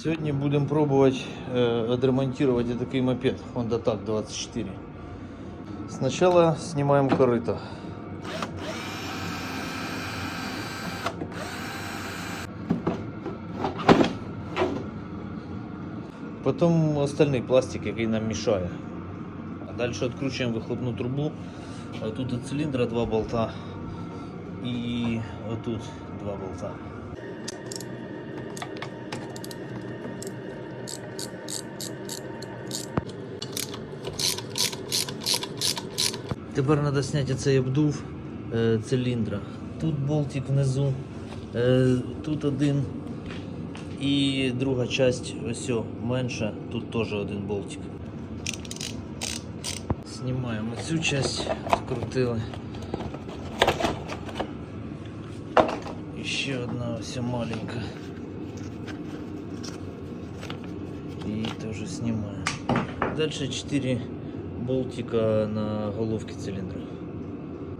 Сьогодні будемо пробувати е, відремонтувати такий мопед Honda TAC 24. Спочатку знімаємо корито. Потім остальний пластик, який нам мішає. А далі відкручуємо вихлопну трубу. А Тут від циліндра два болта і отут два болта. Тепер треба зняти цей обдув е, циліндра. Тут болтик внизу, е, тут один. І друга часть ось менша, тут теж один болтик. Знімаємо цю часть, відкрутили. І ще одна ось маленька. І теж знімаємо. Дальше 4 болтика на головке цилиндра.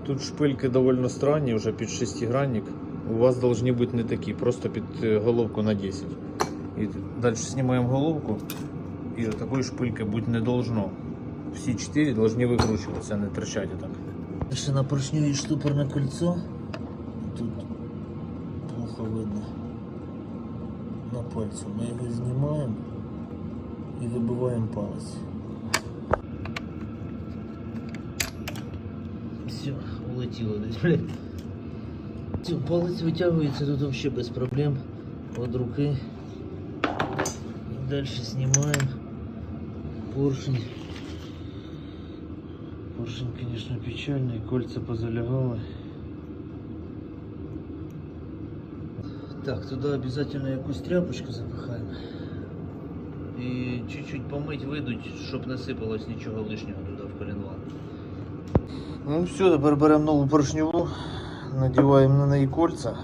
Тут шпильки довольно странні, вже під шестигранник. У вас должны бути не такі, просто під е, головку на 10. І далі знімаємо головку. І такої шпильки бути не должно. Всі 4 должны викручуватися, не торчать так. Ще на поршню і штупорне кольцо. Тут плохо видно. На пальці. Ми його знімаємо і вибиваємо палець. Все, улетіло десь, блядь. Все, палець витягується тут вообще без проблем. От руки. Дальше знімаємо. Поршень. Поршень, конечно, печальный, кольца позалягали. Так, туда обязательно якусь тряпочку запихаємо. І чуть-чуть помить видуть, щоб не сипалось нічого лишнього туди в коленвал. Ну все, тепер беремо нову поршневу, надіваємо на неї кольця.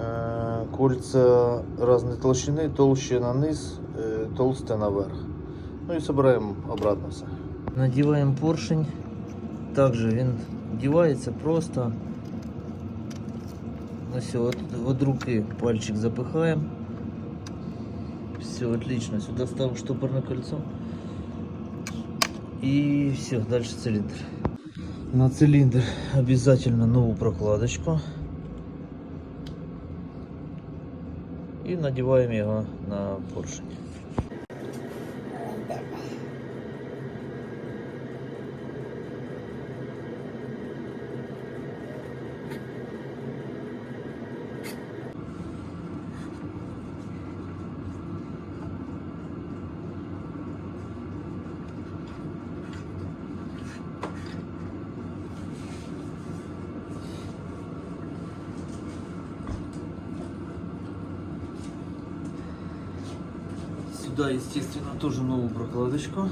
Е, Кольця різної толщини, толще на низ, е, толсте наверх. Ну і збираємо обратно все. Надіваємо поршень. Також він вдівається просто. Ось от, от руки пальчик запихаємо. Все, отлично. Сюда ставим штопорное кольцо. И все, дальше цилиндр. На цилиндр обязательно новую прокладочку. И надеваем его на поршень. Сюда, естественно, тоже новую прокладочку.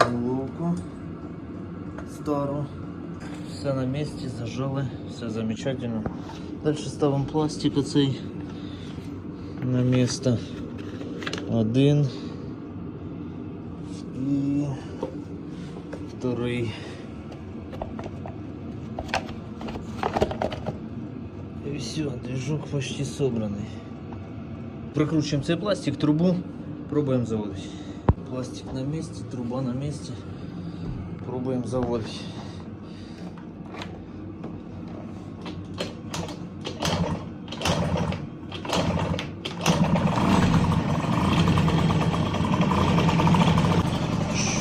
Головку старую. Все на месте, зажали, все замечательно. Дальше ставим пластик оцей на место. Один. И второй. И все, движок почти собранный. Прокручиваем цей пластик, трубу, пробуем заводить. Пластик на месте, труба на месте. Пробуем заводить.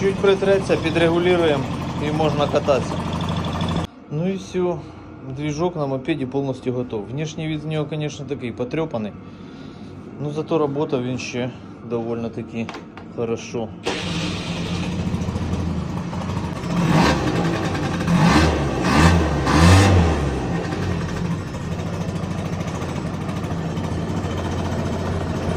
Чуть притреться, підрегулюємо і можна кататися. Ну і все. Движок на мопеді повністю готов. Внешній вид з нього, конечно, такий потрепаний. Ну зато работав він ще довольно таки хорошо.